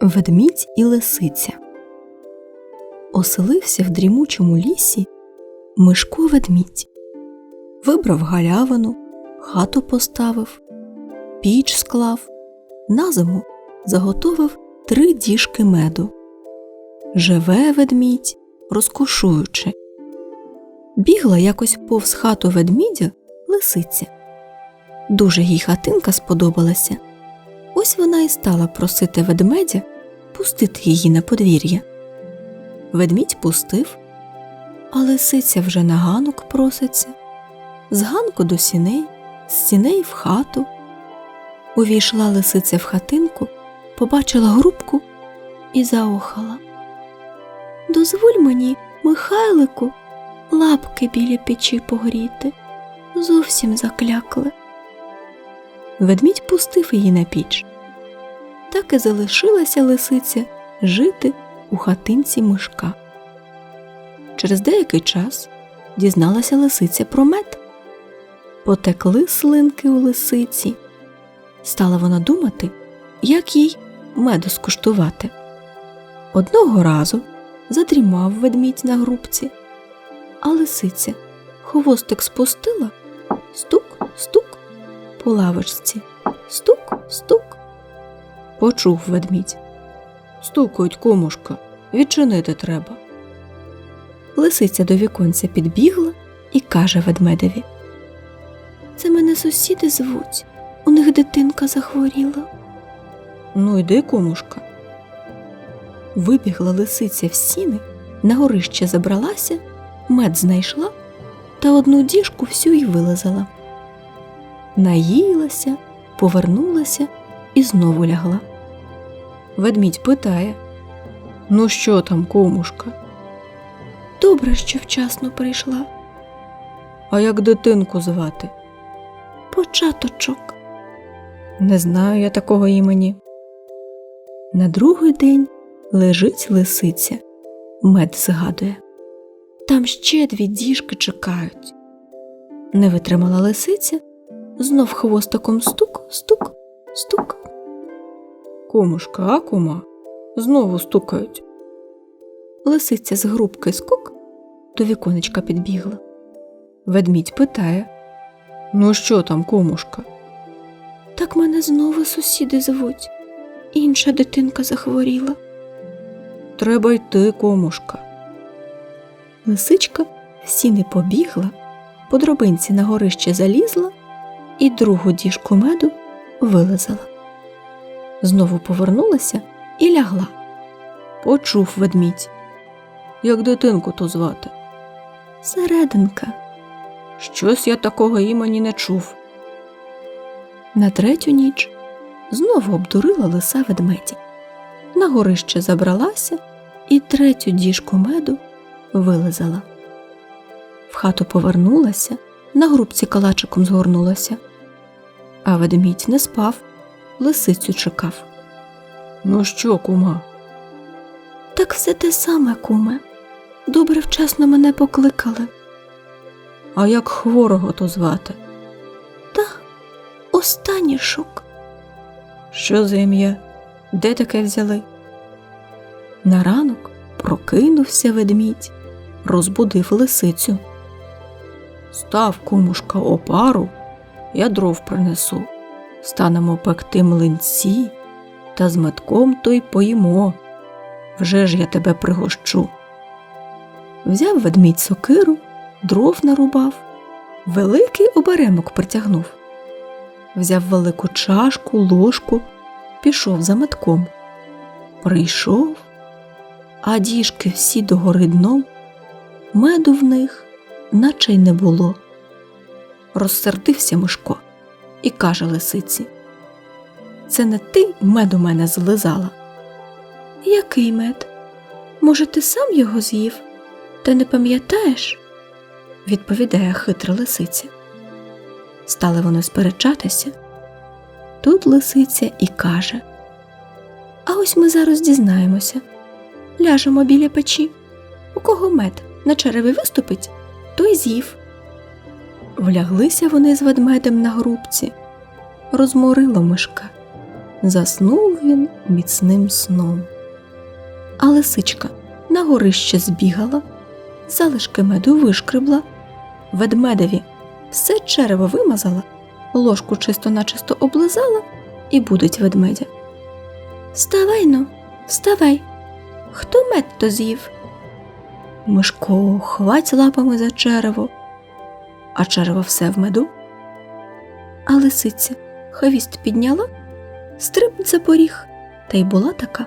Ведмідь і лисиця Оселився в дрімучому лісі Мишко ведмідь. Вибрав галявину, хату поставив, піч склав, на зиму заготовив три діжки меду. Живе ведмідь, розкошуючи. Бігла якось повз хату ведмідя лисиця. Дуже їй хатинка сподобалася. Ось вона і стала просити ведмедя пустити її на подвір'я. Ведмідь пустив, а лисиця вже на ганок проситься, з ганку до сіней, з сіней в хату. Увійшла лисиця в хатинку, побачила грубку і заохала. Дозволь мені, Михайлику, лапки біля печі погріти. Зовсім заклякли. Ведмідь пустив її на піч. Так і залишилася лисиця жити у хатинці мишка. Через деякий час дізналася лисиця про мед. Потекли слинки у лисиці. Стала вона думати, як їй меду скуштувати. Одного разу задрімав ведмідь на грубці, а лисиця хвостик спустила, стук, стук по лавочці, стук, стук. Почув ведмідь. Стукають комушка, відчинити треба. Лисиця до віконця підбігла і каже ведмедеві. Це мене сусіди звуть, у них дитинка захворіла. Ну, йди, комушка. Вибігла лисиця в сіни, на горище забралася, мед знайшла та одну діжку всю й вилазала. Наїлася, повернулася і знову лягла. Ведмідь питає Ну, що там, комушка? Добре, що вчасно прийшла. А як дитинку звати? Початочок. Не знаю я такого імені. На другий день лежить лисиця, мед згадує. Там ще дві діжки чекають. Не витримала лисиця, знов хвостиком стук, стук, стук. Комушка, а кума, знову стукають. Лисиця з грубки скок до віконечка підбігла. Ведмідь питає Ну, що там, комушка? Так мене знову сусіди звуть. Інша дитинка захворіла. Треба йти, комушка. Лисичка в сіни побігла, по дробинці на горище залізла і другу діжку меду вилазала. Знову повернулася і лягла. Почув ведмідь. Як дитинку то звати? Серединка. Щось я такого імені не чув. На третю ніч знову обдурила лиса ведмеді. На горище забралася і третю діжку меду вилизала. В хату повернулася, на грубці калачиком згорнулася. А ведмідь не спав, лисицю чекав. Ну що, кума? Так все те саме, куме. Добре вчасно мене покликали. А як хворого то звати? Та останнішок. Що за ім'я? Де таке взяли? На ранок прокинувся ведмідь, розбудив лисицю. Став кумушка опару, я дров принесу, станемо пекти млинці, та з метком то й поїмо. Вже ж я тебе пригощу. Взяв ведмідь сокиру, дров нарубав, великий оберемок притягнув. Взяв велику чашку, ложку, пішов за метком. Прийшов, а діжки всі догори дном, меду в них, наче й не було. Розсердився Мишко і каже лисиці: Це не ти мед у мене злизала. Який мед? Може, ти сам його з'їв? Та не пам'ятаєш? відповідає хитра лисиця. Стали вони сперечатися. Тут лисиця і каже А ось ми зараз дізнаємося. Ляжемо біля печі. У кого мед на череві виступить, той з'їв. Вляглися вони з ведмедем на грубці, розморило мишка. заснув він міцним сном. А лисичка на горище збігала, залишки меду вишкребла, ведмедеві все черево вимазала, ложку чисто начисто облизала і будить ведмедя. Вставай ну, вставай. Хто мед то з'їв? Мишко хвать лапами за черево, а черево все в меду. А лисиця хвіст підняла, стрибнеться поріг, та й була така.